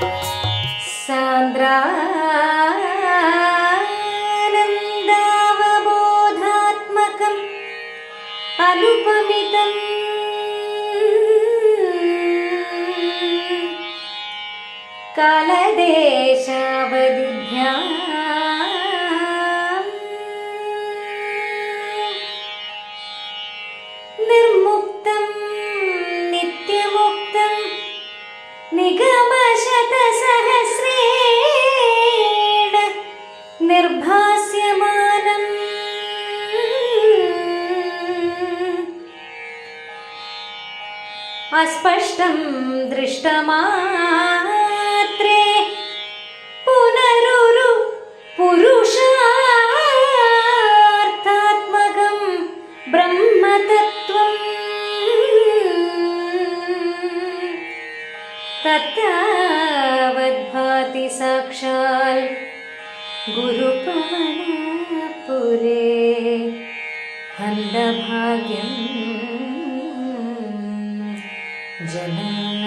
सान्द्रानन्दावबोधात्मकम् अनुपमितम्। कालदेशाव्या दृष्टमात्रे पुनरुरु पुरुषार्थात्मकं ब्रह्मतत्त्वम्। तत्रवद्भाति साक्षात् गुरुपाणिपुरे हन्दभाग्यम्। जना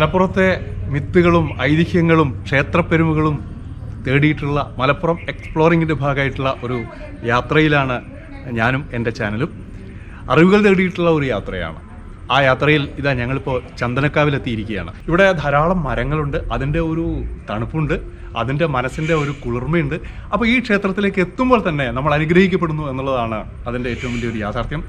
മലപ്പുറത്തെ മിത്തുകളും ഐതിഹ്യങ്ങളും ക്ഷേത്രപ്പെരുമകളും തേടിയിട്ടുള്ള മലപ്പുറം എക്സ്പ്ലോറിങ്ങിന്റെ ഭാഗമായിട്ടുള്ള ഒരു യാത്രയിലാണ് ഞാനും എന്റെ ചാനലും. അറിവുകൾ തേടിയിട്ടുള്ള ഒരു യാത്രയാണ്. ആ യാത്രയിൽ ഇതാ ഞങ്ങളിപ്പോൾ ചന്ദനക്കാവിലെത്തിയിരിക്കുകയാണ്. ഇവിടെ ധാരാളം മരങ്ങളുണ്ട്. അതിന്റെ ഒരു തണുപ്പുണ്ട്. അതിന്റെ മനസ്സിന്റെ ഒരു കുളിർമയുണ്ട്. അപ്പോൾ ഈ ക്ഷേത്രത്തിലേക്ക് എത്തുമ്പോൾ തന്നെ നമ്മൾ അനുഗ്രഹിക്കപ്പെടുന്നു എന്നുള്ളതാണ് അതിന്റെ ഏറ്റവും വലിയൊരു യാഥാർത്ഥ്യം.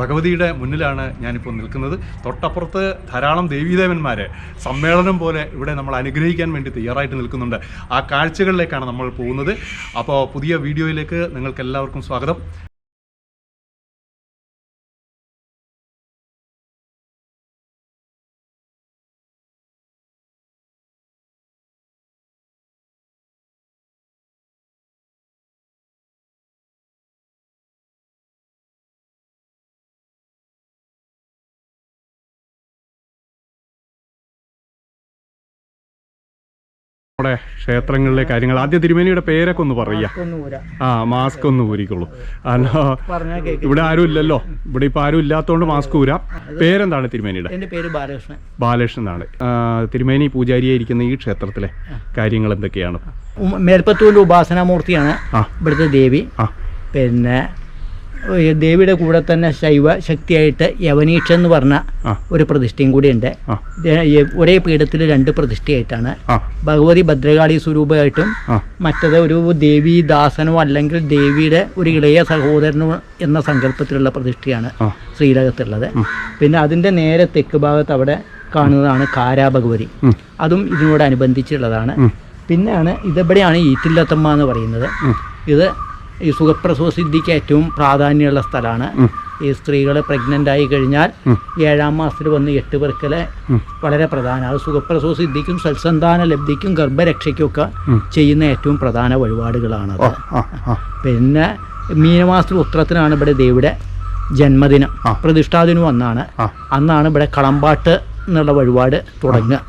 ഭഗവതിയുടെ മുന്നിലാണ് ഞാനിപ്പോൾ നിൽക്കുന്നത്. തൊട്ടപ്പുറത്ത് ധാരാളം ദേവീദേവന്മാരെ സമ്മേളനം പോലെ ഇവിടെ നമ്മൾ അനുഗ്രഹിക്കാൻ വേണ്ടി തയ്യാറായിട്ട് നിൽക്കുന്നുണ്ട്. ആ കാഴ്ചകളിലേക്കാണ് നമ്മൾ പോകുന്നത്. അപ്പോൾ പുതിയ വീഡിയോയിലേക്ക് നിങ്ങൾക്ക് എല്ലാവർക്കും സ്വാഗതം. നമ്മുടെ ക്ഷേത്രങ്ങളിലെ കാര്യങ്ങൾ. ആദ്യ തിരുമേനിയുടെ പേരൊക്കെ ഒന്ന് പറയുക. ആ മാസ്ക് ഒന്ന് ഊരിക്കുള്ളൂ കേൾക്കും ഇവിടെ ആരും ഇല്ലല്ലോ ഇവിടെ ഇപ്പൊ ആരും ഇല്ലാത്തതുകൊണ്ട് മാസ്ക് ഊരാം പേരെന്താണ് തിരുമേനിയുടെ? ബാലകൃഷ്ണൻ. ബാലകൃഷ്ണൻ എന്നാണ്. തിരുമേനി പൂജാരിയായിരിക്കുന്ന ഈ ക്ഷേത്രത്തിലെ കാര്യങ്ങൾ എന്തൊക്കെയാണ്? മേൽപ്പത്തൂരിന്റെ ഉപാസനാമൂർത്തിയാണ് ഇവിടുത്തെ ദേവി. പിന്നെ ദേവിയുടെ കൂടെ തന്നെ ശൈവ ശക്തിയായിട്ട് യവനീക്ഷ എന്ന് പറഞ്ഞ ഒരു പ്രതിഷ്ഠയും കൂടിയുണ്ട്. ഉണ്ട് ഒരേ പീഠത്തിൽ രണ്ട് പ്രതിഷ്ഠയായിട്ടാണ്. ഭഗവതി ഭദ്രകാളി സ്വരൂപമായിട്ടും മറ്റത് ഒരു ദേവി ദാസനോ അല്ലെങ്കിൽ ദേവിയുടെ ഒരു ഇളയ സഹോദരനോ എന്ന സങ്കല്പത്തിലുള്ള പ്രതിഷ്ഠയാണ് ശ്രീലകത്തുള്ളത് പിന്നെ അതിന്റെ നേരെ തെക്ക് ഭാഗത്ത് അവിടെ കാണുന്നതാണ് കാരാഭഗവതി. അതും ഇതിനോട് അനുബന്ധിച്ചുള്ളതാണ് പിന്നെയാണ് ഇതെവിടെയാണ് ഈറ്റില്ലത്തമ്മ എന്ന് പറയുന്നത്. ഇത് ഈ സുഖപ്രസവ സിദ്ധിക്ക് ഏറ്റവും പ്രാധാന്യമുള്ള സ്ഥലമാണ്. ഈ സ്ത്രീകൾ പ്രഗ്നന്റ് ആയി കഴിഞ്ഞാൽ ഏഴാം മാസത്തിൽ വന്ന് എട്ട് പേർക്കൽ വളരെ പ്രധാന. അത് സുഖപ്രസവ സിദ്ധിക്കും സത്സന്താന ലബ്ധിക്കും ഗർഭരക്ഷയ്ക്കും ഒക്കെ ചെയ്യുന്ന ഏറ്റവും പ്രധാന വഴിപാടുകളാണ് പിന്നെ മീനമാസത്തിൽ ഉത്രത്തിനാണ് ഇവിടെ ദേവിയുടെ ജന്മദിനം. പ്രതിഷ്ഠാദിനം അന്നാണ്. അന്നാണ് ഇവിടെ കളമ്പാട്ട് എന്നുള്ള വഴിപാട് തുടങ്ങുക.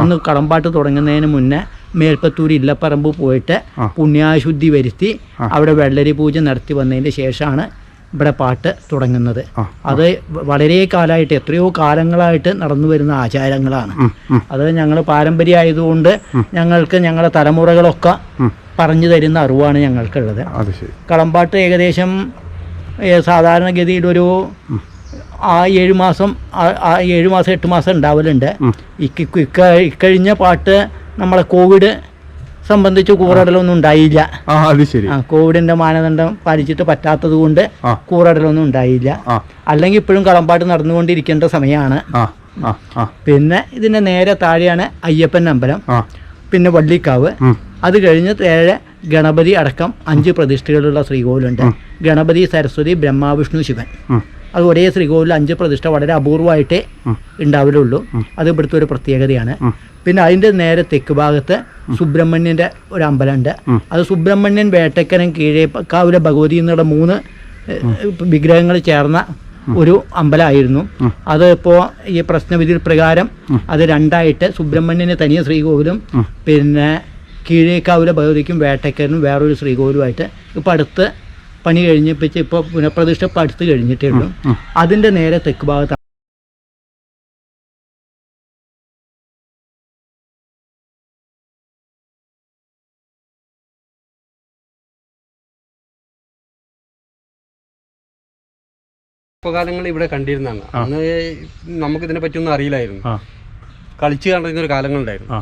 അന്ന് കളമ്പാട്ട് തുടങ്ങുന്നതിന് മുന്നേ മേൽപ്പത്തൂർ ഇല്ലപ്പറമ്പ് പോയിട്ട്. പുണ്യാശുദ്ധി വരുത്തി അവിടെ വെള്ളരി പൂജ നടത്തി വന്നതിന് ശേഷമാണ് ഇവിടെ പാട്ട് തുടങ്ങുന്നത്. അത് വളരെ കാലമായിട്ട് എത്രയോ കാലങ്ങളായിട്ട് നടന്നു വരുന്ന ആചാരങ്ങളാണ്. അത് ഞങ്ങൾ പാരമ്പര്യമായതുകൊണ്ട് ഞങ്ങൾക്ക് ഞങ്ങളുടെ തലമുറകളൊക്കെ പറഞ്ഞു തരുന്ന അറിവാണ് ഞങ്ങൾക്കുള്ളത്. കളമ്പാട്ട് ഏകദേശം സാധാരണഗതിയിൽ ഒരു ആ ഏഴ് മാസം ആ- ഏഴ് മാസം എട്ട് മാസം ഉണ്ടാവലുണ്ട്. ഇക്കഴിഞ്ഞ പാട്ട് നമ്മളെ കോവിഡ് സംബന്ധിച്ച് കൂറടലൊന്നും ഉണ്ടായില്ല. കോവിഡിന്റെ മാനദണ്ഡം പാലിച്ചിട്ട് പറ്റാത്തത് കൊണ്ട് കൂറടലൊന്നും ഉണ്ടായില്ല. അല്ലെങ്കിൽ ഇപ്പോഴും കളമ്പാട്ട് നടന്നുകൊണ്ടിരിക്കേണ്ട സമയമാണ്. പിന്നെ ഇതിന്റെ നേരെ താഴെയാണ് അയ്യപ്പൻ അമ്പലം പിന്നെ വള്ളിക്കാവ്. അത് കഴിഞ്ഞ് താഴെ ഗണപതി അടക്കം അഞ്ച് പ്രതിഷ്ഠകളുള്ള ശ്രീകോവിലുണ്ട്. ഗണപതി സരസ്വതി ബ്രഹ്മാവിഷ്ണു ശിവൻ. അത് ഒരേ ശ്രീകോവിൽ അഞ്ച് പ്രതിഷ്ഠ വളരെ അപൂർവമായിട്ടേ. ഉണ്ടാവലുള്ളൂ. അത് ഇവിടുത്തെ ഒരു പ്രത്യേകതയാണ്. പിന്നെ അതിന്റെ നേരെ തെക്ക് ഭാഗത്ത് സുബ്രഹ്മണ്യന്റെ ഒരു അമ്പലമുണ്ട്. അത് സുബ്രഹ്മണ്യൻ വേട്ടക്കരൻ കീഴേക്കാവിലെ ഭഗവതി എന്നുള്ള മൂന്ന് വിഗ്രഹങ്ങൾ ചേർന്ന ഒരു അമ്പലമായിരുന്നു. അത് ഇപ്പോൾ ഈ പ്രശ്നവിധി പ്രകാരം അത് രണ്ടായിട്ട് സുബ്രഹ്മണ്യന് തനിയ ശ്രീകോവിലും പിന്നെ കീഴേക്കാവിലെ ഭഗവതിക്കും വേട്ടക്കാരനും വേറൊരു ശ്രീകോവിലുമായിട്ട് ഇപ്പം അടുത്ത് പണി കഴിഞ്ഞിപ്പിച്ച് ഇപ്പോൾ പുനഃപ്രതിഷ്ഠ ഇപ്പം അടുത്ത് കഴിഞ്ഞിട്ടേ ഉള്ളൂ. അതിന്റെ നേരെ തെക്ക് ഭാഗത്താണ് കാലങ്ങൾ ഇവിടെ കണ്ടിരുന്നാണ് അന്ന് നമുക്ക് ഇതിനെ പറ്റിയൊന്നും അറിയില്ലായിരുന്നു. ആ. കളിച്ചു കണ്ടിരുന്ന ഒരു കാലങ്ങളുണ്ടായിരുന്നു. ആ.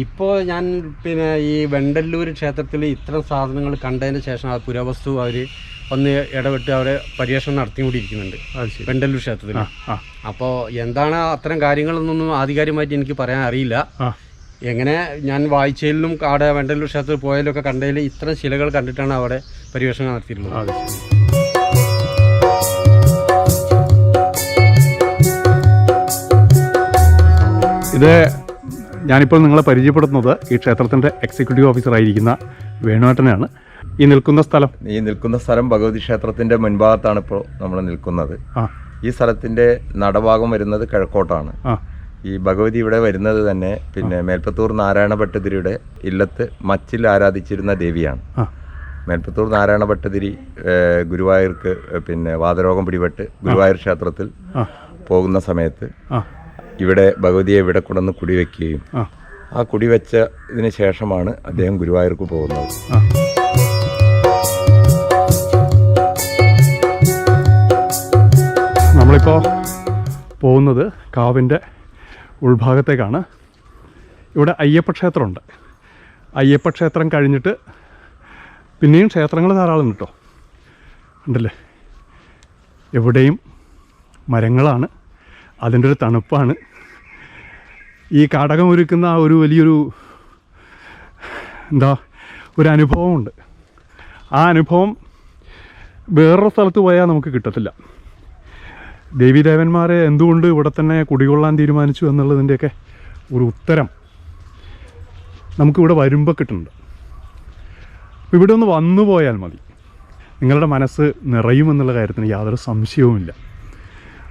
ഇപ്പോൾ ഞാൻ പിന്നെ ഈ വെണ്ടല്ലൂർ ക്ഷേത്രത്തിൽ ഇത്തരം സാധനങ്ങൾ കണ്ടതിന് ശേഷം ആ പുരാവസ്തു അവർ ഒന്ന് ഇടപെട്ട് അവരെ പര്യവേഷണം നടത്തിക്കൊണ്ടിരിക്കുന്നുണ്ട് വെണ്ടല്ലൂർ ക്ഷേത്രത്തിൽ അപ്പോൾ എന്താണ് അത്തരം കാര്യങ്ങളെന്നൊന്നും ആധികാരികമായിട്ട് എനിക്ക് പറയാൻ അറിയില്ല. എങ്ങനെ ഞാൻ വായിച്ചതിലും അവിടെ വെണ്ടല്ലൂർ ക്ഷേത്രത്തിൽ പോയാലൊക്കെ കണ്ടതിൽ ഇത്തരം ശിലകൾ കണ്ടിട്ടാണ് അവിടെ പര്യവേഷണം നടത്തിയിട്ടുള്ളത്. ഇത് ഞാനിപ്പോൾ നിങ്ങളെ പരിചയപ്പെടുത്തുന്നത് ഈ ക്ഷേത്രത്തിന്റെ എക്സിക്യൂട്ടീവ് ഓഫീസറായിരിക്കുന്ന വേണുവേട്ടനാണ് ഈ നിൽക്കുന്ന സ്ഥലം? ഈ നിൽക്കുന്ന സ്ഥലം ഭഗവതി ക്ഷേത്രത്തിന്റെ മുൻഭാഗത്താണ് ഇപ്പോൾ നമ്മൾ നിൽക്കുന്നത്. ഈ സ്ഥലത്തിന്റെ നടഭാഗം വരുന്നത് കിഴക്കോട്ടാണ്. ഈ ഭഗവതി ഇവിടെ വരുന്നത് തന്നെ പിന്നെ മേൽപ്പത്തൂർ നാരായണ ഭട്ടതിരിയുടെ ഇല്ലത്ത് മച്ചിൽ ആരാധിച്ചിരുന്ന ദേവിയാണ്. മേൽപ്പത്തൂർ നാരായണ ഭട്ടതിരി ഗുരുവായൂർക്ക് പിന്നെ വാതരോഗം പിടിപെട്ട് ഗുരുവായൂർ ക്ഷേത്രത്തിൽ പോകുന്ന സമയത്ത് ഇവിടെ ഭഗവതിയെ ഇവിടെ കൊണ്ടുവന്ന് കുടിവെക്കുകയും ആ. കുടിവെച്ച ഇതിന് ശേഷമാണ് അദ്ദേഹം ഗുരുവായൂർക്ക് പോകുന്നത്. നമ്മളിപ്പോ നമ്മളിപ്പോൾ പോകുന്നത് കാവിന്റെ ഉൾഭാഗത്തേക്കാണ്. ഇവിടെ അയ്യപ്പ ക്ഷേത്രമുണ്ട്. അയ്യപ്പ ക്ഷേത്രം കഴിഞ്ഞിട്ട് പിന്നെയും ക്ഷേത്രങ്ങൾ ധാരാളം കേട്ടോ ഉണ്ടല്ലേ എവിടെയും മരങ്ങളാണ്. അതിന്റെ ഒരു തണുപ്പാണ്. ഈ കാടകം ഒരുക്കുന്ന ആ ഒരു വലിയൊരു എന്താ ഒരു അനുഭവമുണ്ട്. ആ അനുഭവം വേറൊരു സ്ഥലത്ത് പോയാൽ നമുക്ക് കിട്ടത്തില്ല. ദേവീദേവന്മാരെ എന്തുകൊണ്ട് ഇവിടെ തന്നെ കുടികൊള്ളാൻ തീരുമാനിച്ചു എന്നുള്ളതിന്റെയൊക്കെ ഒരു ഉത്തരം നമുക്കിവിടെ വരുമ്പോൾ കിട്ടുന്നുണ്ട്. അപ്പോൾ ഇവിടെ ഒന്ന് വന്നു പോയാൽ മതി. നിങ്ങളുടെ മനസ്സ് നിറയുമെന്നുള്ള കാര്യത്തിന് യാതൊരു സംശയവുമില്ല.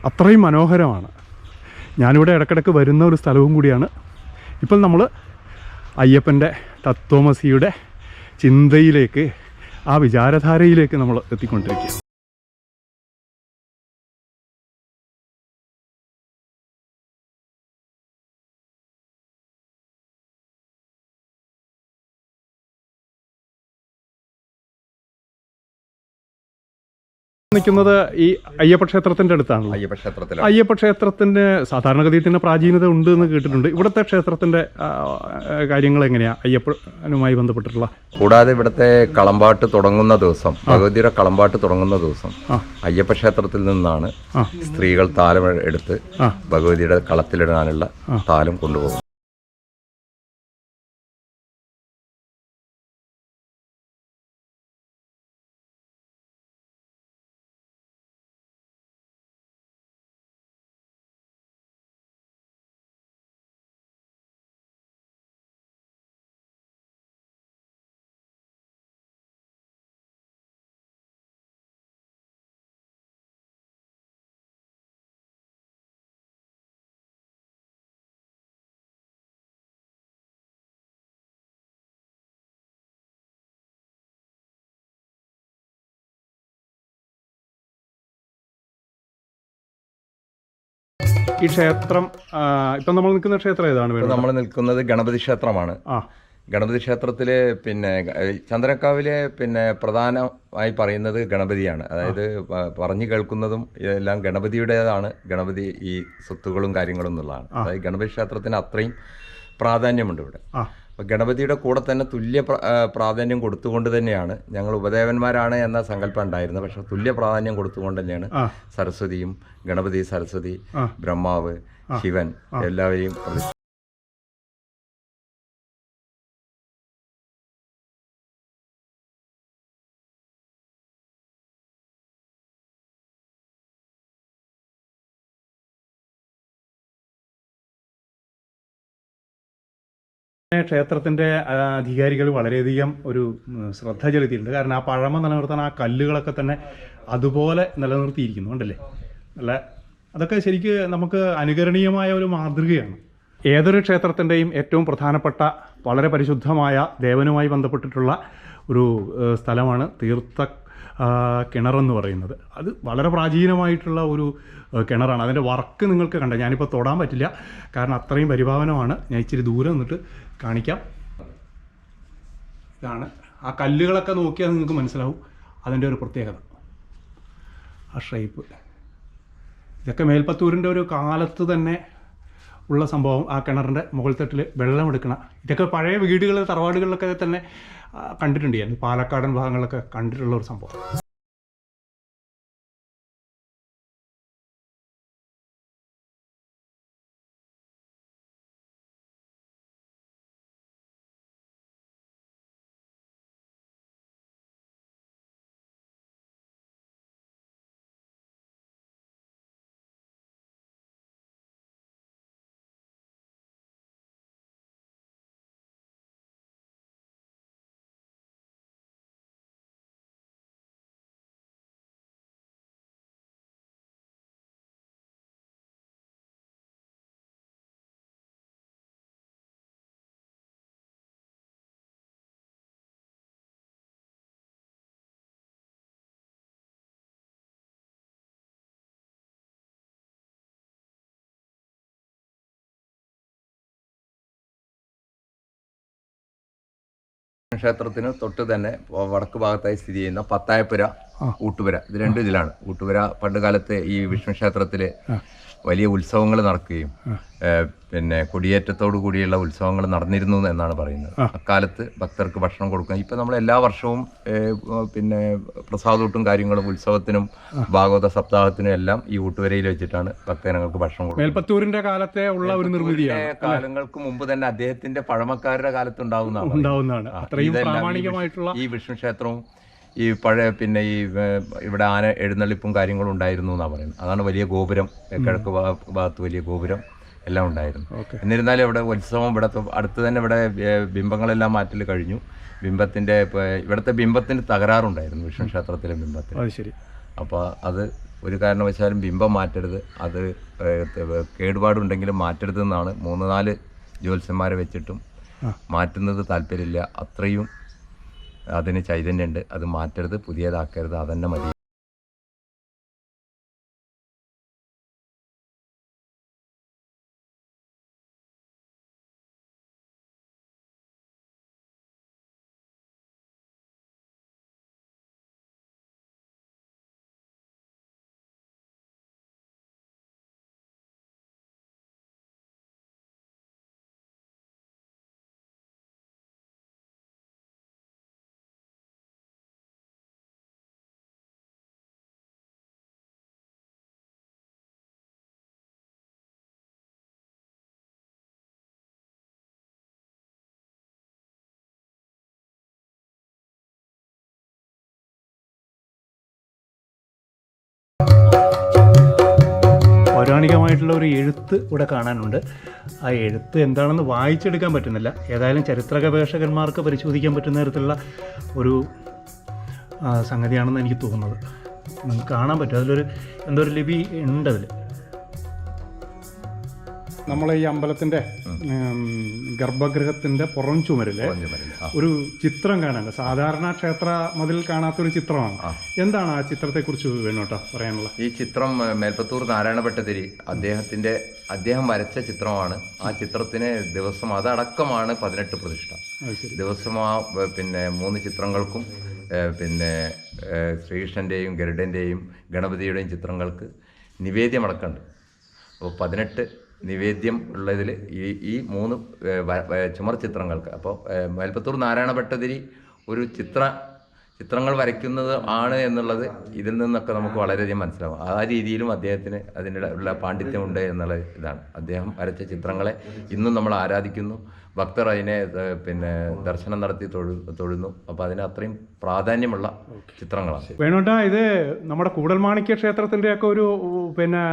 അത്രയും മനോഹരമാണ് ഞാനിവിടെ ഇടക്കിടക്ക് വരുന്ന ഒരു സ്ഥലവും കൂടിയാണ്. ഇപ്പോൾ നമ്മൾ അയ്യപ്പന്റെ തത്വമസിയുടെ ചിന്തയിലേക്ക് ആ വിചാരധാരയിലേക്ക് നമ്മൾ എത്തിക്കൊണ്ടിരിക്കുക നിൽക്കുന്നത് ഈ അയ്യപ്പ ക്ഷേത്രത്തിന്റെ അടുത്താണല്ലോ. അയ്യപ്പ ക്ഷേത്രത്തിൽ അയ്യപ്പ ക്ഷേത്രത്തിന്റെ സാധാരണഗതിയിൽ തന്നെ പ്രാചീനത ഉണ്ട് എന്ന് കേട്ടിട്ടുണ്ട്. ഇവിടുത്തെ ക്ഷേത്രത്തിന്റെ കാര്യങ്ങൾ എങ്ങനെയാ? അയ്യപ്പനുമായി ബന്ധപ്പെട്ടിട്ടുള്ള? കൂടാതെ ഇവിടുത്തെ കളമ്പാട്ട് തുടങ്ങുന്ന ദിവസം ഭഗവതിയുടെ കളമ്പാട്ട് തുടങ്ങുന്ന ദിവസം. അയ്യപ്പ ക്ഷേത്രത്തിൽ നിന്നാണ് സ്ത്രീകൾ താലം എടുത്ത്. ഭഗവതിയുടെ കളത്തിലിടാനുള്ള താലം കൊണ്ടുപോകും ഈ ക്ഷേത്രം ഇപ്പം നമ്മൾ നിൽക്കുന്ന ക്ഷേത്രം ഏതാണ് വേണ്ടത് നമ്മൾ നിൽക്കുന്നത് ഗണപതി ക്ഷേത്രമാണ്. ആ. ഗണപതി ക്ഷേത്രത്തിൽ പിന്നെ ചന്ദ്രക്കാവിലെ പിന്നെ പ്രധാനമായി പറയുന്നത് ഗണപതിയാണ്. അതായത് പറഞ്ഞു കേൾക്കുന്നതും എല്ലാം ഗണപതിയുടേതാണ്. ഗണപതി ഈ സ്വത്തുകളും കാര്യങ്ങളും എന്നുള്ളതാണ്. അതായത് ഗണപതി ക്ഷേത്രത്തിന് അത്രയും പ്രാധാന്യമുണ്ട് ഇവിടെ. അപ്പോൾ ഗണപതിയുടെ കൂടെ തന്നെ തുല്യ പ്രാധാന്യം കൊടുത്തുകൊണ്ട് തന്നെയാണ്. ഞങ്ങൾ ഉപദേവന്മാരാണ് എന്ന സങ്കല്പം ഉണ്ടായിരുന്നത് പക്ഷെ തുല്യ പ്രാധാന്യം കൊടുത്തുകൊണ്ട് തന്നെയാണ്. സരസ്വതിയും ഗണപതി സരസ്വതി ബ്രഹ്മാവ് ശിവൻ എല്ലാവരെയും ആ, അധികാരികൾ വളരെയധികം ഒരു ശ്രദ്ധ ചെലുത്തിയിട്ടുണ്ട്. കാരണം ആ പഴമ നിലനിർത്താൻ ആ കല്ലുകളൊക്കെ തന്നെ അതുപോലെ നിലനിർത്തിയിരിക്കുന്നു ഉണ്ടല്ലേ അല്ല അതൊക്കെ ശരിക്ക് നമുക്ക് അനുകരണീയമായ ഒരു മാതൃകയാണ്. ഏതൊരു ക്ഷേത്രത്തിന്റെയും ഏറ്റവും പ്രധാനപ്പെട്ട വളരെ പരിശുദ്ധമായ ദേവനുമായി ബന്ധപ്പെട്ടിട്ടുള്ള ഒരു സ്ഥലമാണ് തീർത്ഥ കിണറെന്ന് പറയുന്നത്. അത് വളരെ പ്രാചീനമായിട്ടുള്ള ഒരു കിണറാണ്. അതിന്റെ വർക്ക് നിങ്ങൾക്ക് കണ്ട ഞാനിപ്പോൾ തൊടാൻ പറ്റില്ല. കാരണം അത്രയും പരിഭാവനമാണ്. ഞാൻ ഇച്ചിരി ദൂരെ നിന്നിട്ട് കാണിക്കാം. ഇതാണ്. ആ കല്ലുകളൊക്കെ നോക്കിയാൽ നിങ്ങൾക്ക് മനസ്സിലാവും അതിന്റെ ഒരു പ്രത്യേകത. ആ ഷേപ്പ്. ഇതൊക്കെ മേൽപ്പത്തൂരിന്റെ ഒരു കാലത്ത് തന്നെ ഉള്ള സംഭവം. ആ കിണറിന്റെ മുകൾ തട്ടിൽ വെള്ളം എടുക്കണം. ഇതൊക്കെ പഴയ വീടുകളിൽ തറവാടുകളിലൊക്കെ തന്നെ കണ്ടിട്ടുണ്ട്. ഞാൻ പാലക്കാടൻ ഭാഗങ്ങളൊക്കെ കണ്ടിട്ടുള്ള ഒരു സംഭവം. ക്ഷേത്രത്തിന് തൊട്ട് തന്നെ വടക്ക് ഭാഗത്തായി സ്ഥിതി ചെയ്യുന്ന പത്തായപ്പുര ഊട്ടുപുര. ഇത് രണ്ടും ഇതിലാണ്. ഊട്ടുപുര പണ്ട് കാലത്ത് ഈ വിഷ്ണു ക്ഷേത്രത്തിൽ വലിയ ഉത്സവങ്ങൾ നടക്കുകയും പിന്നെ കൊടിയേറ്റത്തോടു കൂടിയുള്ള ഉത്സവങ്ങൾ നടന്നിരുന്നു എന്നാണ് പറയുന്നത്. അക്കാലത്ത് ഭക്തർക്ക് ഭക്ഷണം കൊടുക്കുക ഇപ്പം നമ്മൾ എല്ലാ വർഷവും പിന്നെ പ്രസാദൂട്ടും കാര്യങ്ങളും ഉത്സവത്തിനും ഭാഗവത സപ്താഹത്തിനും എല്ലാം ഈ ഊട്ടുവരയിൽ വെച്ചിട്ടാണ് ഭക്തജനങ്ങൾക്ക് ഭക്ഷണം കൊടുക്കുന്നത്. മേൽപ്പത്തൂരിന്റെ കാലത്തെ ഉള്ള ഒരു നിർമ്മിതിയാണ് കാലങ്ങൾക്ക് മുമ്പ് തന്നെ അദ്ദേഹത്തിന്റെ പഴമക്കാരുടെ കാലത്ത് ഉണ്ടാവുന്നതാണ്. ഈ വിഷ്ണു ക്ഷേത്രവും ഈ പഴയ പിന്നെ ഈ ഇവിടെ ആന എഴുന്നള്ളിപ്പും കാര്യങ്ങളും ഉണ്ടായിരുന്നു എന്നാണ് പറയുന്നത്. അതാണ് വലിയ ഗോപുരം കിഴക്ക് ഭാഗത്ത് വലിയ ഗോപുരം എല്ലാം ഉണ്ടായിരുന്നു. എന്നിരുന്നാലും ഇവിടെ ഉത്സവം ഇവിടെ അടുത്ത് തന്നെ ഇവിടെ ബിംബങ്ങളെല്ലാം മാറ്റൽ കഴിഞ്ഞു. ബിംബത്തിന്റെ ഇവിടുത്തെ ബിംബത്തിന് തകരാറുണ്ടായിരുന്നു വിഷ്ണു ക്ഷേത്രത്തിലെ ബിംബത്തിന്. അപ്പോൾ അത് ഒരു കാരണവശാലും ബിംബം മാറ്റരുത്. അത് കേടുപാടുണ്ടെങ്കിലും മാറ്റരുത് എന്നാണ് മൂന്ന് നാല് ജ്യോത്സ്യന്മാരെ വെച്ചിട്ടും മാറ്റുന്നത് താല്പര്യമില്ല. അത്രയും അതിന് ചൈതന്യമുണ്ട്. അത് മാറ്റരുത് പുതിയതാക്കരുത് അതന്നെ മതി. പൗരാണികമായിട്ടുള്ള ഒരു എഴുത്ത് ഇവിടെ കാണാനുണ്ട്. ആ എഴുത്ത് എന്താണെന്ന് വായിച്ചെടുക്കാൻ പറ്റുന്നില്ല. ഏതായാലും ചരിത്ര ഗവേഷകന്മാർക്ക് പരിശോധിക്കാൻ പറ്റുന്ന തരത്തിലുള്ള ഒരു സംഗതിയാണെന്ന് എനിക്ക് തോന്നുന്നത്. നമുക്ക് കാണാൻ പറ്റും. അതിലൊരു എന്തോ ഒരു ലിപി ഉണ്ട് അതിൽ നമ്മളെ ഈ അമ്പലത്തിന്റെ ഗർഭഗൃഹത്തിന്റെ പുറം ചുമരിൽ ഒരു ചിത്രം കാണാനുണ്ട്. സാധാരണ ക്ഷേത്ര മതിൽ കാണാത്തൊരു ചിത്രമാണ്. എന്താണ് ആ ചിത്രത്തെ കുറിച്ച് വേണോട്ടോ പറയാനുള്ള? ഈ ചിത്രം മേൽപ്പത്തൂർ നാരായണ ഭട്ടതിരി അദ്ദേഹത്തിന്റെ അദ്ദേഹം വരച്ച ചിത്രമാണ്. ആ ചിത്രത്തിന് ദിവസം അതടക്കമാണ് പതിനെട്ട് പ്രതിഷ്ഠ. ദിവസം ആ പിന്നെ മൂന്ന് ചിത്രങ്ങൾക്കും പിന്നെ ശ്രീകൃഷ്ണന്റെയും ശ്രീകൃഷ്ണന്റെയും ഗരുഡന്റെയും ഗണപതിയുടെയും ചിത്രങ്ങൾക്ക് നിവേദ്യമടക്കമുണ്ട്. അപ്പോൾ പതിനെട്ട് നിവേദ്യം ഉള്ളതിൽ ഈ ഈ മൂന്ന് ചുമർ ചിത്രങ്ങൾക്ക്. അപ്പോൾ മേൽപ്പത്തൂർ നാരായണ ഭട്ടതിരി ഒരു ചിത്ര ചിത്രങ്ങൾ വരയ്ക്കുന്നത് ആണ് എന്നുള്ളത് ഇതിൽ നിന്നൊക്കെ നമുക്ക് വളരെയധികം മനസ്സിലാവും. ആ രീതിയിലും അദ്ദേഹത്തിന് അതിന്റെ ഉള്ള പാണ്ഡിത്യമുണ്ട് എന്നുള്ള ഇതാണ്. അദ്ദേഹം വരച്ച ചിത്രങ്ങളെ ഇന്നും നമ്മൾ ആരാധിക്കുന്നു. ഭക്തർ അതിനെ പിന്നെ ദർശനം നടത്തി തൊഴു തൊഴുന്നു. അപ്പോൾ അതിന് അത്രയും പ്രാധാന്യമുള്ള ചിത്രങ്ങളാണ്. വേണുണ്ട ഇത് നമ്മുടെ കൂടൽമാണിക്യ ക്ഷേത്രത്തിന്റെ ഒക്കെ ഒരു പിന്നെ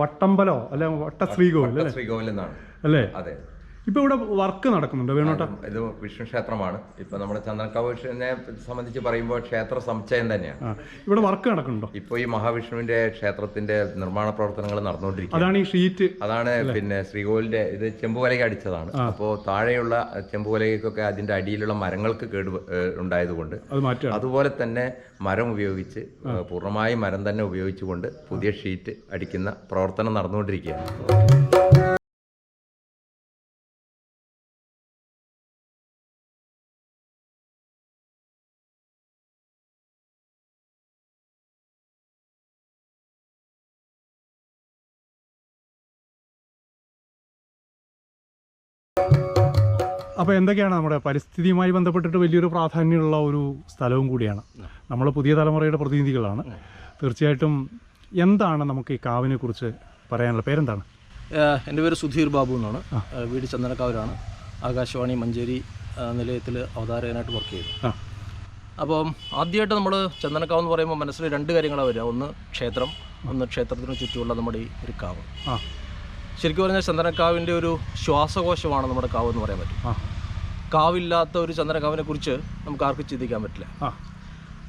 വട്ടമ്പലോ അല്ലെ വട്ട ശ്രീകോവിൽ നിന്നാണ്. അല്ലേ? അതെ. ഇപ്പോൾ ഇവിടെ വർക്ക് നടക്കുന്നുണ്ട്? വേണോട്ട? ഇത് വിഷ്ണു ക്ഷേത്രമാണ്. ഇപ്പൊ നമ്മുടെ ചന്ദ്രക്കാവ് വിഷ്ണുവിനെ സംബന്ധിച്ച് പറയുമ്പോൾ ക്ഷേത്ര സമുച്ചയം തന്നെയാണ്. ഇവിടെ വർക്ക് നടക്കുന്നുണ്ടോ? ഇപ്പോൾ ഈ മഹാവിഷ്ണുവിന്റെ ക്ഷേത്രത്തിന്റെ നിർമ്മാണ പ്രവർത്തനങ്ങൾ നടന്നുകൊണ്ടിരിക്കുന്നത് അതാണ് ഈ ഷീറ്റ്. അതാണ് പിന്നെ ശ്രീകോവിലിന്റെ ഇത് ചെമ്പുവലക അടിച്ചതാണ്. അപ്പോൾ താഴെയുള്ള ചെമ്പുവലയ്ക്കൊക്കെ അതിന്റെ അടിയിലുള്ള മരങ്ങൾക്ക് കേട് ഉണ്ടായതുകൊണ്ട് അതുപോലെ തന്നെ മരം ഉപയോഗിച്ച് പൂർണമായും മരം തന്നെ ഉപയോഗിച്ചുകൊണ്ട് പുതിയ ഷീറ്റ് അടിക്കുന്ന പ്രവർത്തനം നടന്നുകൊണ്ടിരിക്കുകയാണ്. അപ്പോൾ എന്തൊക്കെയാണ് നമ്മുടെ പരിസ്ഥിതിയുമായി ബന്ധപ്പെട്ടിട്ട് വലിയൊരു പ്രാധാന്യമുള്ള ഒരു സ്ഥലവും കൂടിയാണ്. നമ്മൾ പുതിയ തലമുറയുടെ പ്രതിനിധികളാണ്. തീർച്ചയായിട്ടും എന്താണ് നമുക്ക് ഈ കാവിനെ കുറിച്ച് പറയാനുള്ള പേരെന്താണ്? എന്റെ പേര് സുധീർ ബാബു എന്നാണ്. വീട് ചന്ദനക്കാവിലാണ്. ആകാശവാണി മഞ്ചേരി നിലയത്തിൽ അവതാരകനായിട്ട് വർക്ക് ചെയ്തു. അപ്പോൾ അപ്പം ആദ്യമായിട്ട് നമ്മൾ ചന്ദനക്കാവ് എന്ന് പറയുമ്പോൾ മനസ്സിൽ രണ്ട് കാര്യങ്ങളാണ് വരിക. ഒന്ന് ക്ഷേത്രം ഒന്ന് ക്ഷേത്രത്തിന് ചുറ്റുമുള്ള നമ്മുടെ ഈ ഒരു കാവ്. ആ. ശരിക്കും പറഞ്ഞാൽ ചന്ദനക്കാവിന്റെ ഒരു ശ്വാസകോശമാണ് നമ്മുടെ കാവ് എന്ന് പറയാൻ പറ്റും. കാവില്ലാത്ത ഒരു ചന്ദനക്കാവിനെ കുറിച്ച് നമുക്ക് ആർക്കും ചിന്തിക്കാൻ പറ്റില്ല.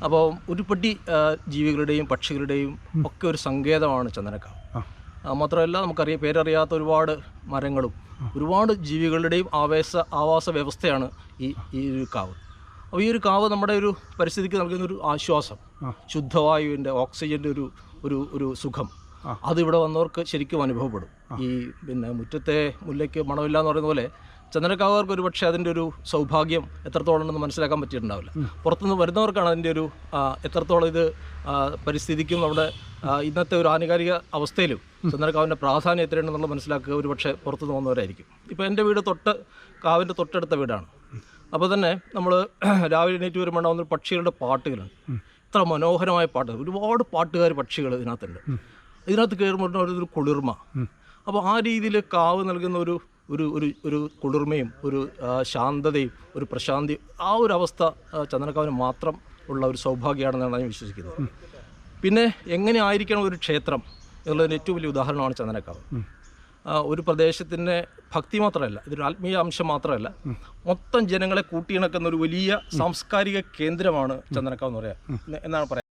അപ്പോൾ ഒരുപടി ജീവികളുടെയും പക്ഷികളുടെയും ഒക്കെ ഒരു സങ്കേതമാണ് ചന്ദനക്കാവ്. മാത്രമല്ല നമുക്കറിയാം പേരറിയാത്ത ഒരുപാട് മരങ്ങളും ഒരുപാട് ജീവികളുടെയും ആവേശ ആവാസ വ്യവസ്ഥയാണ് ഈ ഈ ഒരു കാവ്. അപ്പോൾ ഈ ഒരു കാവ് നമ്മുടെ ഒരു പരിസ്ഥിതിക്ക് നൽകുന്ന ഒരു ആശ്വാസം ശുദ്ധവായുവിന്റെ ഓക്സിജന്റെ ഒരു ഒരു ഒരു സുഖം. അതിവിടെ വന്നവർക്ക് ശരിക്കും അനുഭവപ്പെടും. ഈ പിന്നെ മുറ്റത്തെ മുല്ലയ്ക്ക് മണമില്ല എന്ന് പറയുന്ന പോലെ ചന്ദ്രക്കാവുകാർക്ക് ഒരു പക്ഷേ അതിന്റെ ഒരു സൗഭാഗ്യം എത്രത്തോളം ഉണ്ടെന്ന് മനസ്സിലാക്കാൻ പറ്റിയിട്ടുണ്ടാവില്ല. പുറത്തുനിന്ന് വരുന്നവർക്കാണ് അതിന്റെ ഒരു എത്രത്തോളം ഇത് പരിസ്ഥിതിക്കും നമ്മുടെ ഇന്നത്തെ ഒരു ആനുകാലിക അവസ്ഥയിലും ചന്ദ്രക്കാവിന്റെ പ്രാധാന്യം എത്രയുണ്ടെന്നുള്ളത് മനസ്സിലാക്കുക ഒരു പക്ഷേ പുറത്തുനിന്ന് വന്നവരായിരിക്കും. ഇപ്പോൾ എന്റെ വീട് തൊട്ട് കാവിന്റെ തൊട്ടടുത്ത വീടാണ്. അപ്പോൾ തന്നെ നമ്മൾ രാവിലെ എണീറ്റ് വരുമ്പോൾ ഉണ്ടാകുന്ന പക്ഷികളുടെ പാട്ടുകളുണ്ട്. ഇത്ര മനോഹരമായ പാട്ടുകൾ ഒരുപാട് പാട്ടുകാർ പക്ഷികൾ ഇതിനകത്തുണ്ട്. ഇതിനകത്ത് കയറുമ്പോൾ ഒരു കുളിർമ. അപ്പോൾ ആ രീതിയിൽ കാവ് നൽകുന്ന ഒരു ഒരു ഒരു ഒരു കുളിർമയും ഒരു ശാന്തതയും ഒരു പ്രശാന്തി ആ ഒരു അവസ്ഥ ചന്ദനക്കാവിന് മാത്രം ഉള്ള ഒരു സൗഭാഗ്യമാണെന്നാണ് ഞാൻ വിശ്വസിക്കുന്നത്. പിന്നെ എങ്ങനെ ആയിരിക്കണം ഒരു ക്ഷേത്രം എന്നുള്ളതിന് ഏറ്റവും വലിയ ഉദാഹരണമാണ് ചന്ദനക്കാവ്. ഒരു പ്രദേശത്തിന്റെ ഭക്തി മാത്രമല്ല ഇതൊരു ആത്മീയ അംശം മാത്രമല്ല മൊത്തം ജനങ്ങളെ കൂട്ടിയിണക്കുന്ന ഒരു വലിയ സാംസ്കാരിക കേന്ദ്രമാണ് ചന്ദനക്കാവ് എന്ന് പറയാം. എന്നാണ് പറയാം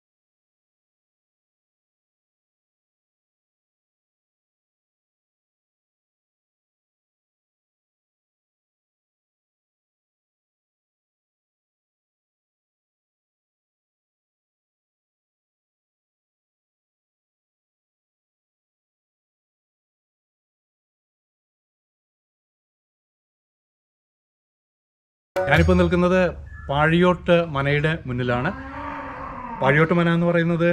ഞാനിപ്പോൾ നിൽക്കുന്നത് പാഴിയോട്ട് മനയുടെ മുന്നിലാണ്. പാഴിയോട്ട് മന എന്ന് പറയുന്നത്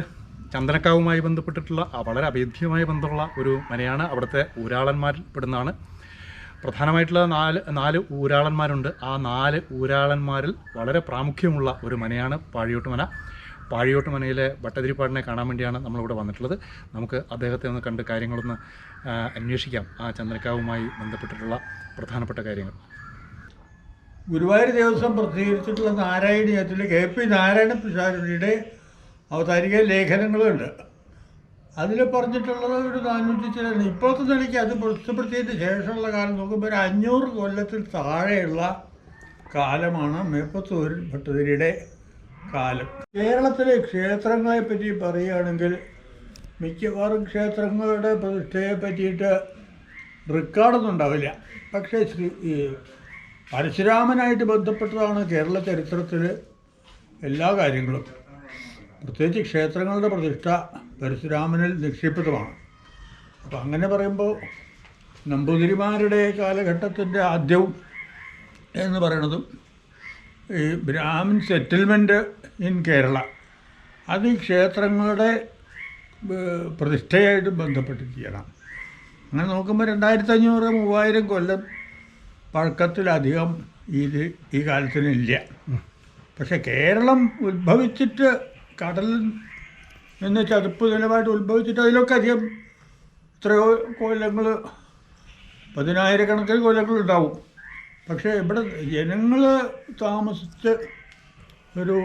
ചന്ദനക്കാവുമായി ബന്ധപ്പെട്ടിട്ടുള്ള വളരെ അഭേദ്യമായ ബന്ധമുള്ള ഒരു മനയാണ്. അവിടുത്തെ ഊരാളന്മാരിൽ പെടുന്നതാണ്. പ്രധാനമായിട്ടുള്ള നാല് നാല് ഊരാളന്മാരുണ്ട്. ആ നാല് ഊരാളന്മാരിൽ വളരെ പ്രാമുഖ്യമുള്ള ഒരു മനയാണ് പാഴിയോട്ട് മന. പാഴിയോട്ട് മനയിലെ ഭട്ടതിരിപ്പാടിനെ കാണാൻ വേണ്ടിയാണ് നമ്മളിവിടെ വന്നിട്ടുള്ളത്. നമുക്ക് അദ്ദേഹത്തെ ഒന്ന് കണ്ട് കാര്യങ്ങളൊന്ന് അന്വേഷിക്കാം. ആ ചന്ദനക്കാവുമായി ബന്ധപ്പെട്ടിട്ടുള്ള പ്രധാനപ്പെട്ട കാര്യങ്ങൾ. ഗുരുവായൂർ ദേവസ്വം പ്രസിദ്ധീകരിച്ചിട്ടുള്ള നാരായണീയത്തിൽ കെ പി നാരായണ പ്രസാദിയുടെ അവതാരിക ലേഖനങ്ങളുണ്ട്. അതിൽ പറഞ്ഞിട്ടുള്ളത് ഒരു നാനൂറ്റി ചില ഇപ്പോഴത്തെ നിലയ്ക്ക് അത് പ്രസിദ്ധപ്പെടുത്തിയതിന് ശേഷമുള്ള കാലം നോക്കുമ്പോൾ ഒരു അഞ്ഞൂറ് കൊല്ലത്തിൽ താഴെയുള്ള കാലമാണ് മേപ്പത്തൂരിൽ ഭട്ടതിരിയുടെ കാലം. കേരളത്തിലെ ക്ഷേത്രങ്ങളെ പറ്റി പറയുകയാണെങ്കിൽ മിക്കവാറും ക്ഷേത്രങ്ങളുടെ പ്രതിഷ്ഠയെ പറ്റിയിട്ട് റെക്കോർഡൊന്നും ഉണ്ടാവില്ല. പക്ഷേ ശ്രീ പരശുരാമനായിട്ട് ബന്ധപ്പെട്ടതാണ് കേരള ചരിത്രത്തിൽ എല്ലാ കാര്യങ്ങളും. പ്രത്യേകിച്ച് ക്ഷേത്രങ്ങളുടെ പ്രതിഷ്ഠ പരശുരാമനിൽ നിക്ഷിപ്തമാണ്. അപ്പം അങ്ങനെ പറയുമ്പോൾ നമ്പൂതിരിമാരുടെ കാലഘട്ടത്തിന്റെ ആദ്യവും എന്ന് പറയണതും ഈ ബ്രാഹ്മിൻ സെറ്റിൽമെന്റ് ഇൻ കേരള. അത് ഈ ക്ഷേത്രങ്ങളുടെ പ്രതിഷ്ഠയായിട്ട് ബന്ധപ്പെട്ടിരിക്കണം അങ്ങനെ നോക്കുമ്പോൾ രണ്ടായിരത്തി അഞ്ഞൂറ് മൂവായിരം കൊല്ലം പഴക്കത്തിലധികം ഇത് ഈ കാലത്തിനില്ല. പക്ഷെ കേരളം ഉത്ഭവിച്ചിട്ട് കടലിൽ നിന്ന് ചതുപ്പ് നിലമായിട്ട് ഉത്ഭവിച്ചിട്ട് അതിലൊക്കെ അധികം എത്രയോ കൊല്ലങ്ങൾ പതിനായിരക്കണക്കിന് കൊല്ലങ്ങൾ ഉണ്ടാവും. പക്ഷേ ഇവിടെ ജനങ്ങൾ താമസിച്ച് ഒരു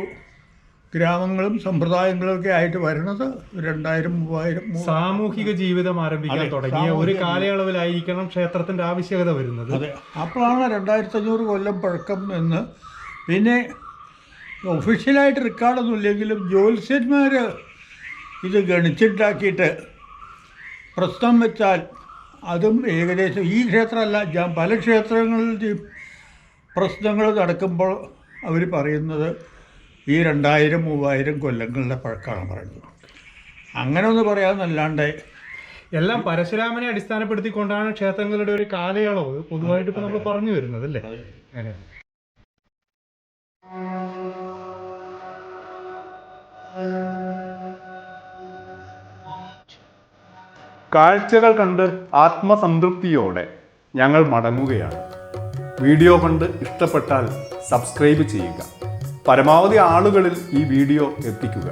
ഗ്രാമങ്ങളും സമ്പ്രദായങ്ങളും ഒക്കെ ആയിട്ട് വരുന്നത് രണ്ടായിരം മൂവായിരം സാമൂഹിക ജീവിതം ആരംഭിക്കാൻ തുടങ്ങിയ ഒരു കാലയളവിലായിരിക്കണം ക്ഷേത്രത്തിന്റെ ആവശ്യകത വരുന്നത്. അപ്പോഴാണ് രണ്ടായിരത്തി അഞ്ഞൂറ് കൊല്ലം പഴക്കം എന്ന്. പിന്നെ ഒഫീഷ്യലായിട്ട് റെക്കോർഡൊന്നും ഇല്ലെങ്കിലും ജ്യോത്സ്യന്മാർ ഇത് ഗണിച്ചുണ്ടാക്കിയിട്ട് പ്രശ്നം വെച്ചാൽ അതും ഏകദേശം ഈ ക്ഷേത്രമല്ല ഞാൻ പല ക്ഷേത്രങ്ങളിൽ പ്രശ്നങ്ങൾ നടക്കുമ്പോൾ അവർ പറയുന്നത് ഈ രണ്ടായിരം മൂവായിരം കൊല്ലങ്ങളുടെ പഴക്കമാണ് പറയുന്നത്. അങ്ങനെ ഒന്ന് പറയാമെന്നല്ലാണ്ട് എല്ലാം പരശുരാമനെ അടിസ്ഥാനപ്പെടുത്തിക്കൊണ്ടാണ് ക്ഷേത്രങ്ങളുടെ ഒരു കാലയളവ്. പൊതുവായിട്ട് ഇപ്പൊ നമ്മൾ പറഞ്ഞു വരുന്നത് അല്ലേ. കാഴ്ചകൾ കണ്ട് ആത്മസംതൃപ്തിയോടെ ഞങ്ങൾ മടങ്ങുകയാണ്. വീഡിയോ കണ്ട് ഇഷ്ടപ്പെട്ടാൽ സബ്സ്ക്രൈബ് ചെയ്യുക. പരമാവധി ആളുകളിൽ ഈ വീഡിയോ എത്തിക്കുക.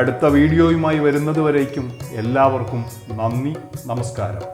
അടുത്ത വീഡിയോയുമായി വരുന്നതുവരേക്കും എല്ലാവർക്കും നന്ദി നമസ്കാരം.